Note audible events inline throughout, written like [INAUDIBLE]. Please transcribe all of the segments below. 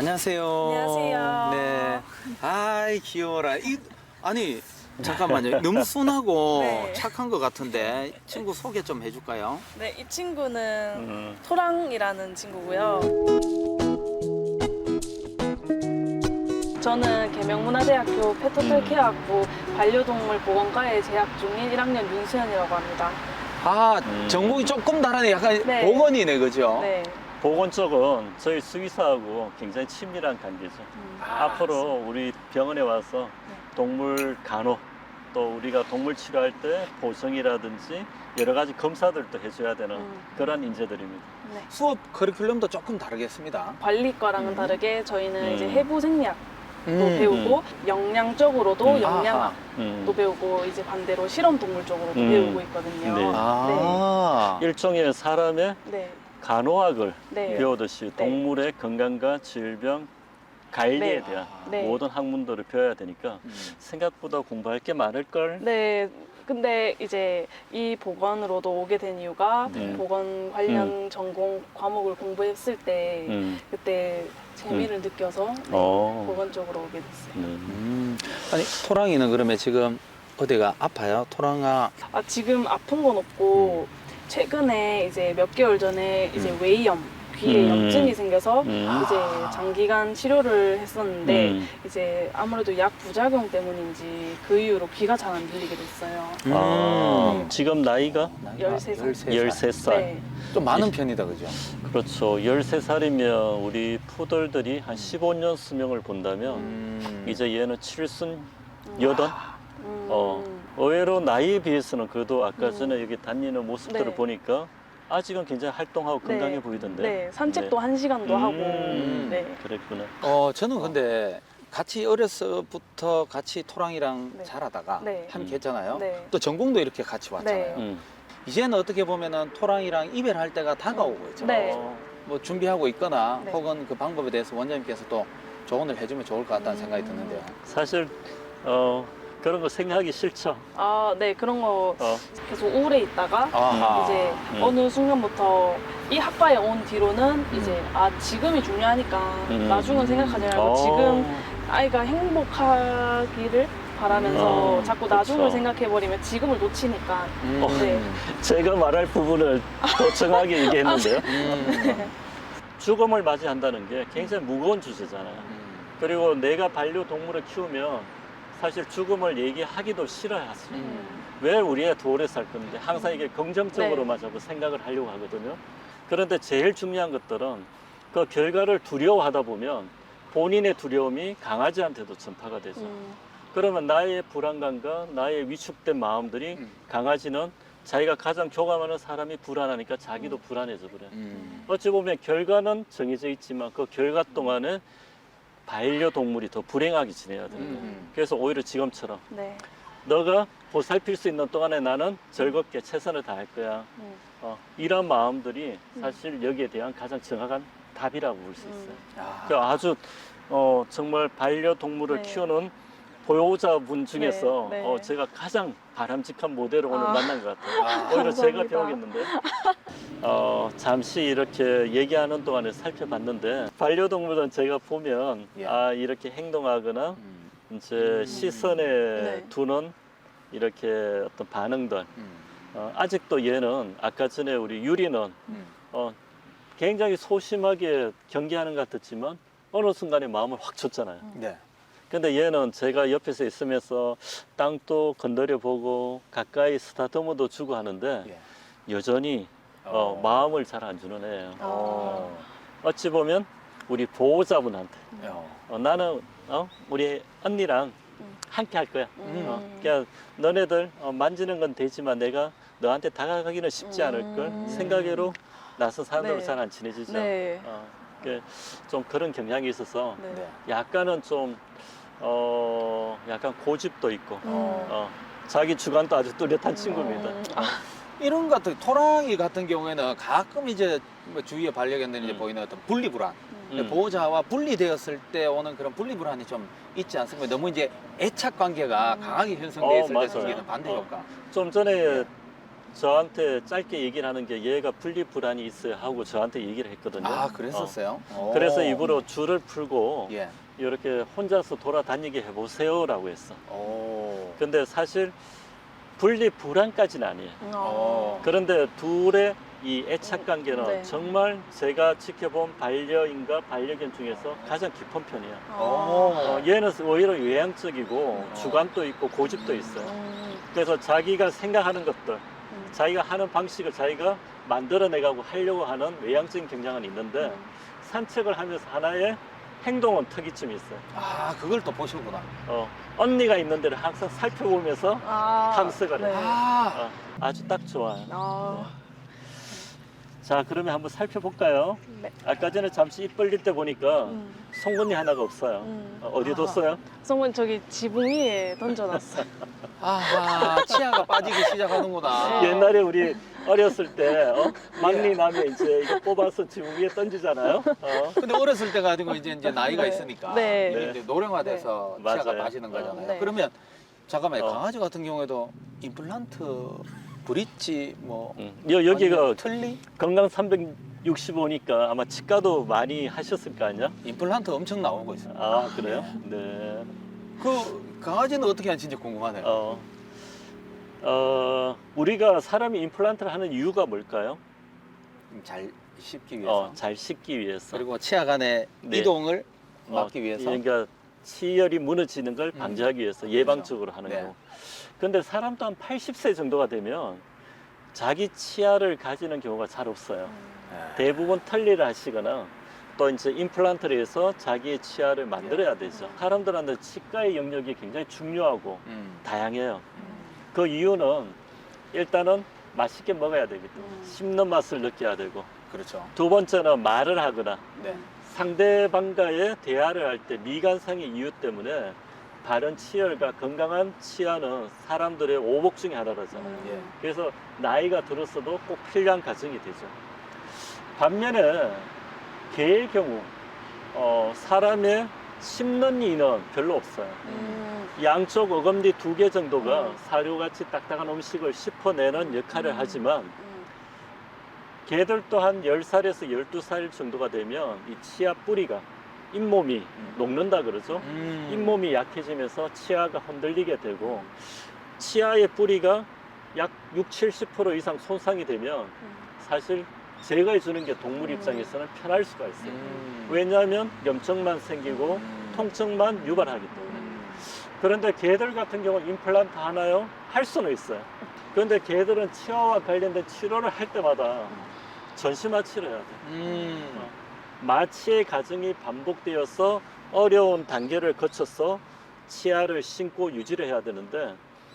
안녕하세요. 안녕하세요. 네. 아이 귀여워라. 이 아니 잠깐만요. 너무 순하고 [LAUGHS] 네. 착한 것 같은데 친구 소개 좀 해줄까요? 네, 이 친구는 음. 토랑이라는 친구고요. 저는 계명문화대학교 페토탈 케어학부 반려동물 보건과에 재학 중인 1학년 윤수연이라고 합니다. 아 음. 전공이 조금 다르네. 약간 네. 보건이네, 그죠? 네. 보건 쪽은 저희 수의사하고 굉장히 친밀한 관계죠. 음, 아, 앞으로 우리 병원에 와서 네. 동물 간호 또 우리가 동물 치료할 때 보정이라든지 여러 가지 검사들도 해줘야 되는 음. 그런 인재들입니다. 네. 수업 커리큘럼도 조금 다르겠습니다. 관리과랑은 음. 다르게 저희는 음. 이제 해부 생리학도 음. 배우고 영양적으로도 음. 영양학도 음. 배우고 이제 반대로 실험 동물 쪽으로도 음. 배우고 있거든요. 네. 아. 일종의 사람의 네. 간호학을 네. 배우듯이 동물의 건강과 질병 관리에 네. 대한 네. 모든 학문들을 배워야 되니까 음. 생각보다 공부할 게 많을 걸. 네. 근데 이제 이 보건으로도 오게 된 이유가 네. 보건 관련 전공 과목을 공부했을 때 음. 그때 재미를 느껴서 네, 어. 보건 쪽으로 오게 됐어요. 음. 음. 아니 토랑이는 그러면 지금 어디가 아파요? 토랑아. 아 지금 아픈 건 없고 최근에 이제 몇 개월 전에 이제 음. 외이염 귀에 음. 염증이 생겨서 음. 이제 장기간 치료를 했었는데 음. 이제 아무래도 약 부작용 때문인지 그 이후로 귀가 잘 안 들리게 됐어요. 아, 음. 지금 나이가 나이가 13살. 13살. 13살. 네. 좀 많은 편이다, 그죠? 그렇죠. 13살이면 우리 푸들들이 한 15년 수명을 본다면 음. 이제 얘는 7순 여덟. 음. 어, 의외로 나이에 비해서는 그래도 아까 음. 전에 여기 다니는 모습들을 네. 보니까 아직은 굉장히 활동하고 네. 건강해 보이던데. 네, 산책도 한 시간도 음. 하고. 음. 네. 그랬구나. 어, 저는 근데 같이 어려서부터 같이 토랑이랑 네. 자라다가 네. 함께 했잖아요. 네. 또 전공도 이렇게 같이 왔잖아요. 네. 음. 이제는 어떻게 보면은 토랑이랑 이별할 때가 다가오고 있죠. 네. 어, 뭐 준비하고 있거나 네. 혹은 그 방법에 대해서 원장님께서 또 조언을 해주면 좋을 것 같다는 음. 생각이 드는데요. 사실 어, 그런 거 생각하기 싫죠. 아, 네, 그런 거 어, 계속 우울해 있다가 아하. 이제 음. 어느 순간부터 이 학과에 온 뒤로는 이제 아 지금이 중요하니까 음. 나중은 생각하지 말고 어, 지금 아이가 행복하기를 바라면서 어, 자꾸. 나중을 생각해버리면 지금을 놓치니까 음. 어, 네. [LAUGHS] 제가 말할 부분을 더 정확하게 [LAUGHS] 얘기했는데요. 음. [LAUGHS] 죽음을 맞이한다는 게 굉장히 무거운 주제잖아요. 음. 그리고 내가 반려동물을 키우면 사실 죽음을 얘기하기도 싫어하죠. 음. 왜 우리가 더 오래 살 건데 항상 이게 긍정적으로만 네. 자꾸 생각을 하려고 하거든요. 그런데 제일 중요한 것들은 그 결과를 두려워하다 보면 본인의 두려움이 강아지한테도 전파가 되죠. 음, 그러면 나의 불안감과 나의 위축된 마음들이 음. 강아지는 자기가 가장 교감하는 사람이 불안하니까 자기도 음. 불안해져 그래. 음. 어찌 보면 결과는 정해져 있지만 그 결과 동안에 반려동물이 더 불행하게 지내야 돼요. 음. 그래서 오히려 지금처럼 네. 너가 보살필 수 있는 동안에 나는 즐겁게 최선을 다할 거야. 음, 어, 이런 마음들이 음. 사실 여기에 대한 가장 정확한 답이라고 볼 수 있어요. 음. 아. 그 아주 어, 정말 반려동물을 네. 키우는 보호자분 중에서 네, 네. 어, 제가 가장 바람직한 모델을 오늘 아. 만난 것 같아요. 아. 오히려 제가 감사합니다. 배우겠는데. 어, 잠시 이렇게 얘기하는 동안에 살펴봤는데 반려동물은 제가 보면 예. 아 이렇게 행동하거나 음. 이제 음. 시선에 네. 두는 이렇게 어떤 반응들 음. 어, 아직도 얘는 아까 전에 우리 유리는 음. 어, 굉장히 소심하게 경계하는 것 같았지만 어느 순간에 마음을 확 줬잖아요. 네. 근데 얘는 제가 옆에서 있으면서 땅도 건드려 보고 가까이 스타트머도 주고 하는데 예. 여전히 어, 마음을 잘 안 주는 애예요. 어. 어찌 보면 우리 보호자분한테 어. 어, 나는 어, 우리 언니랑 음. 함께 할 거야. 음. 어, 그냥 너네들 어, 만지는 건 되지만 내가 너한테 다가가기는 쉽지 않을 걸 음. 생각으로 나선 사람들은 네. 잘 안 친해지죠. 네. 어, 그좀 그런 경향이 있어서 네. 네. 약간은 좀 어, 약간 고집도 있고 음. 어, 자기 주관도 아주 뚜렷한 친구입니다. 음, 아, 이런 것 같은 토랑이 같은 경우에는 가끔 이제 뭐 주위에 반려견들이 이제 음. 보이는 어떤 분리 불안, 음. 보호자와 분리되었을 때 오는 그런 분리 불안이 좀 있지 않습니까? 너무 이제 애착 관계가 음. 강하게 어, 형성돼 있을 때 맞아요. 생기는 반대 어. 효과. 좀 전에 저한테 짧게 얘기를 하는 게 얘가 분리 불안이 있어요 하고 저한테 얘기를 했거든요. 아 그랬었어요? 어. 오. 그래서 입으로 줄을 풀고 예. 이렇게 혼자서 돌아다니게 해보세요라고 했어. 오. 근데 사실 분리 불안까지는 아니에요. 어. 그런데 둘의 이 애착 관계는 네. 정말 제가 지켜본 반려인과 반려견 중에서 가장 깊은 편이에요. 어. 어, 얘는 오히려 외향적이고 어. 주관도 있고 고집도 있어요. 음. 그래서 자기가 생각하는 것들, 음. 자기가 하는 방식을 자기가 만들어내가고 하려고 하는 외향적인 경향은 있는데 음. 산책을 하면서 하나의 행동은 특이점이 있어요. 아 그걸 또 보시구나. 어, 언니가 있는 데를 항상 살펴보면서 아. 탐색을 해. 네. 아. 어, 아주 딱 좋아요. 아. 자, 그러면 한번 살펴볼까요? 네. 아까 전에 잠시 입 벌릴 때 보니까 음. 송곳니 하나가 없어요. 음. 어, 어디 아. 뒀어요? 성분 저기 지붕 위에 던져놨어. 아하 치아가 빠지기 시작하는구나. 네. 옛날에 우리 어렸을 때 어? 막리 나면 이제 이거 뽑아서 지붕 위에 던지잖아요. 어? 근데 어렸을 때가 아니고 이제 이제 나이가 네. 있으니까 네. 이게 이제 노령화돼서 네. 치아가 맞아요. 빠지는 거잖아요. 네. 그러면 잠깐만요. 어. 강아지 같은 경우에도 임플란트, 브릿지 뭐 음. 여, 여기가 아니면 틀니? 건강 365니까 아마 치과도 많이 하셨을 거 아니야? 임플란트 엄청 나오고 있어요. 아, 그래요? 네. 그 강아지는 어떻게 하는지 진짜 궁금하네요. 어, 어, 우리가 사람이 임플란트를 하는 이유가 뭘까요? 잘 씹기 위해서. 어, 잘 씻기 위해서. 그리고 치아 간의 네. 이동을 어, 막기 위해서. 그러니까 치열이 무너지는 걸 음. 방지하기 위해서 예방적으로 하는 네. 거고. 근데 사람도 한 80세 정도가 되면 자기 치아를 가지는 경우가 잘 없어요. 네. 대부분 털리를 하시거나 또 이제 임플란트를 해서 자기의 치아를 만들어야 되죠. 사람들한테 치과의 영역이 굉장히 중요하고 음. 다양해요. 그 이유는 일단은 맛있게 먹어야 되기 때문에 음. 씹는 맛을 느껴야 되고 그렇죠. 두 번째는 말을 하거나 네. 상대방과의 대화를 할 때 미간상의 이유 때문에 바른 치열과 건강한 치아는 사람들의 오복 중에 하나라잖아요. 음. 예. 그래서 나이가 들었어도 꼭 필요한 과정이 되죠. 반면에 개의 경우 어, 사람의 씹는 이는 별로 없어요. 음. 양쪽 어금니 두 개 정도가 음. 사료같이 딱딱한 음식을 씹어내는 역할을 음. 하지만 음. 개들도 한 10살에서 12살 정도가 되면 이 치아 뿌리가 잇몸이 음. 녹는다 그러죠. 음. 잇몸이 약해지면서 치아가 흔들리게 되고 치아의 뿌리가 약 6, 70% 이상 손상이 되면 음. 사실 제거해 주는 게 동물 음. 입장에서는 편할 수가 있어요. 음. 왜냐하면 염증만 생기고 음. 통증만 유발하기 때문에. 음. 그런데 개들 같은 경우는 임플란트 하나요? 할 수는 있어요. 그런데 개들은 치아와 관련된 치료를 할 때마다 전신마 치료해야 돼요. 음. 마취의 과정이 반복되어서 어려운 단계를 거쳐서 치아를 신고 유지를 해야 되는데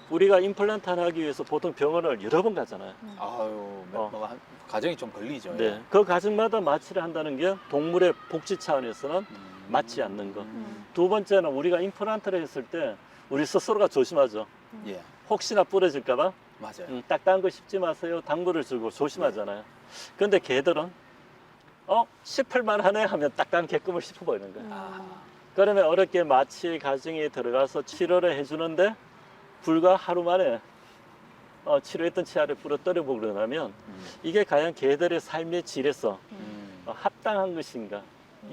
우리가 임플란트 하나 하기 위해서 보통 병원을 여러 번 가잖아요. 아유, 몇, 어. 한, 과정이 좀 걸리죠. 네. 그 과정마다 마취를 한다는 게 동물의 복지 차원에서는 음. 맞지 않는 거. 음. 두 번째는 우리가 임플란트를 했을 때 우리 스스로가 조심하죠. 예, 혹시나 부러질까봐 맞아요. 음, 딱딱한 거 씹지 마세요. 당부를 주고 조심하잖아요. 근데 개들은 어 씹을만 하네 하면 딱딱한 개껌을 씹어버리는 거예요. 아. 그러면 어렵게 마취 과정에 들어가서 치료를 해주는데 불과 하루 만에 어, 치료했던 치아를 부러뜨려 보고 나면 음. 이게 과연 개들의 삶의 질에서 음. 어, 합당한 것인가?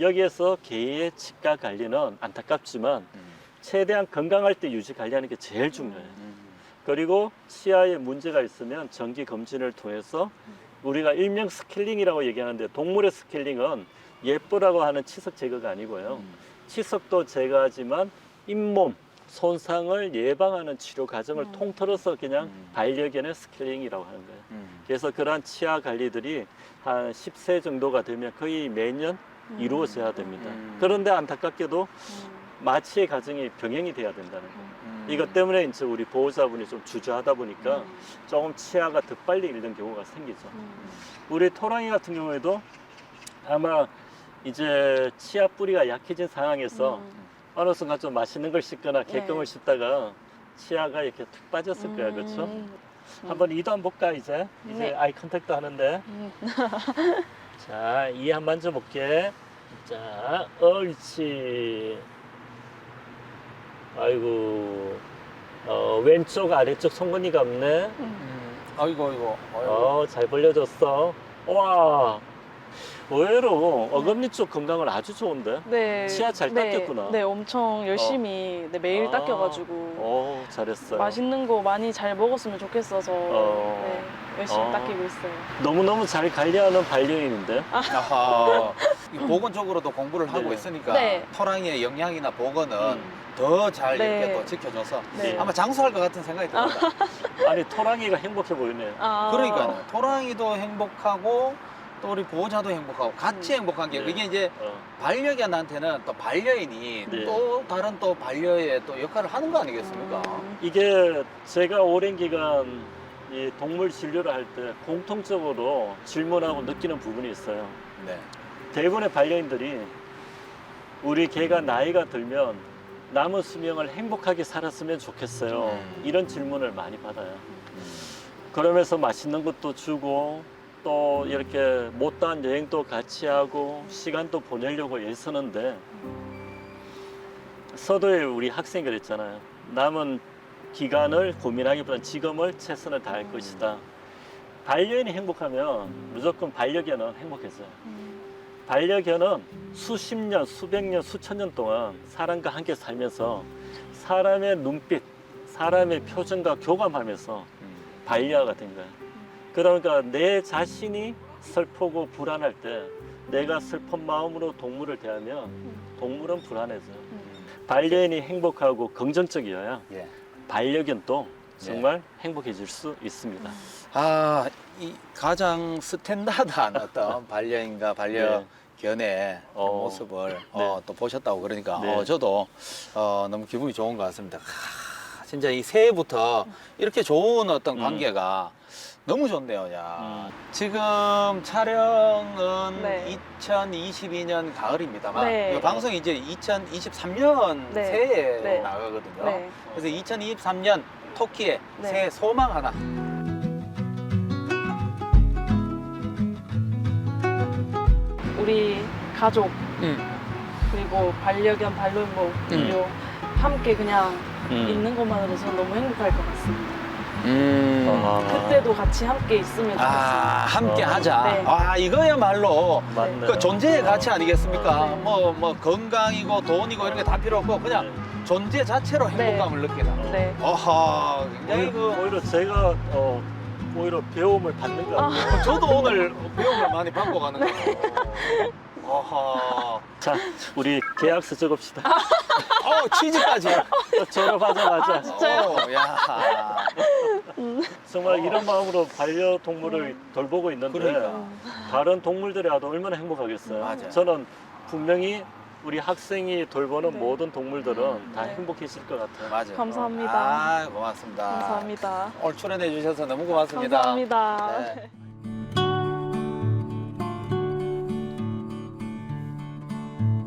여기에서 개의 치과 관리는 안타깝지만 음. 최대한 건강할 때 유지 관리하는 게 제일 중요해요. 음. 그리고 치아에 문제가 있으면 정기 검진을 통해서 우리가 일명 스킬링이라고 얘기하는데 동물의 스킬링은 예쁘라고 하는 치석 제거가 아니고요. 음. 치석도 제거하지만 잇몸 손상을 예방하는 치료 과정을 음. 통틀어서 그냥 음. 반려견의 스킬링이라고 하는 거예요. 음. 그래서 그러한 치아 관리들이 한 10세 정도가 되면 거의 매년 음. 이루어져야 됩니다. 음. 그런데 안타깝게도 음. 마취의 과정이 병행이 돼야 된다는 거예요. 음. 이것 때문에 이제 우리 보호자분이 좀 주저하다 보니까 음. 조금 치아가 더 빨리 잃는 경우가 생기죠. 음. 우리 토랑이 같은 경우에도 아마 이제 치아 뿌리가 약해진 상황에서 음. 어느 순간 좀 맛있는 걸 씹거나 개껌을 네. 씹다가 치아가 이렇게 툭 빠졌을 거야, 그렇죠? 음. 한번 이도 한번 볼까 이제? 이제 네. 아이 컨택도 하는데 음. [LAUGHS] 자, 이한번 만져볼게. 자, 옳지. 아이고, 어, 왼쪽 아래쪽 송곳니가 없네. 음. 음. 아이고 아이고. 아이고. 어, 잘 벌려졌어. 와, 의외로 어금니 쪽 건강은 아주 좋은데. 네. 치아 잘 네, 닦였구나. 네, 엄청 열심히 네, 매일 아. 닦여가지고 오, 잘했어요. 맛있는 거 많이 잘 먹었으면 좋겠어서 어. 네, 열심히 어. 닦이고 있어요. 너무너무 잘 관리하는 반려인인데. 아하. 이 보건 쪽으로도 공부를 하고 네. 있으니까 네. 토랑이의 영양이나 보건은 음. 더잘 네. 이렇게 또 지켜줘서 네. 아마 장수할 것 같은 생각이 듭니다. 아니, 토랑이가 행복해 보이네. 아. 그러니까요. 토랑이도 행복하고 또 우리 보호자도 행복하고 같이 음. 행복한 게 네. 그게 이제 어. 반려견한테는 또 반려인이 네. 또 다른 또 반려의 또 역할을 하는 거 아니겠습니까? 음. 이게 제가 오랜 기간 이 동물 진료를 할 때 공통적으로 질문하고 느끼는 부분이 있어요. 네. 대부분의 반려인들이 우리 개가 나이가 들면 남은 수명을 행복하게 살았으면 좋겠어요. 음. 이런 질문을 많이 받아요. 그러면서 맛있는 것도 주고 또 이렇게 못다한 여행도 같이 하고 시간도 보내려고 애쓰는데 서도에 우리 학생이 그랬잖아요. 남은 기간을 고민하기보다는 지금을 최선을 다할 것이다. 반려인이 행복하면 무조건 반려견은 행복해져요. 음. 반려견은 수십 년, 수백 년, 수천 년 동안 사람과 함께 살면서 사람의 눈빛, 사람의 표정과 교감하면서 음. 반려가 된 거야. 그러니까 내 자신이 슬프고 불안할 때 내가 슬픈 마음으로 동물을 대하면 동물은 불안해져요. 반려인이 행복하고 긍정적이어야 예. 반려견도 정말 행복해질 수 있습니다. 아, 이 가장 스탠다드한 어떤 [LAUGHS] 반려인과 반려견의 어. 모습을 어, 또 보셨다고 그러니까 네. 어, 저도 어, 너무 기분이 좋은 것 같습니다. 하, 진짜 이 새해부터 이렇게 좋은 어떤 음. 관계가 너무 좋네요. 야. 음. 지금 촬영은 네. 2022년 가을입니다만 네. 이 방송이 이제 2023년 네. 새해에 네. 나가거든요. 네. 그래서 2023년 토끼의 네. 새해 소망 하나 우리 가족 음. 그리고 반려견 반려묘 그리고 함께 그냥 음. 있는 것만으로 저는 너무 행복할 것 같습니다. 음. 아, 그때도 같이 함께 있으면 좋겠어요. 아, 함께 어. 하자. 네. 아, 이거야말로 맞네. 그 존재의 가치 아니겠습니까? 네. 뭐, 뭐, 건강이고 돈이고 이런 게 다 필요 없고 그냥 존재 자체로 네. 행복감을 느끼는. 네. 어하, 굉장히 오히려, 그, 오히려 제가 어, 오히려 배움을 받는 것 같아요. 저도 오늘 배움을 많이 받고 가는 거예요. 어하. 자, 우리 계약서 적읍시다. 어, 치즈까지. 졸업하자마자 아, 진짜요? 어, 야. 정말 어. 이런 마음으로 반려동물을 돌보고 있는데 그러니까. 다른 동물들이라도 얼마나 행복하겠어요. 맞아요. 저는 분명히 우리 학생이 돌보는 네. 모든 동물들은 다 네. 행복해질 것 같아요. 맞아요. 감사합니다. 아, 고맙습니다. 감사합니다. 오늘 출연해 주셔서 너무 고맙습니다. 감사합니다. 네.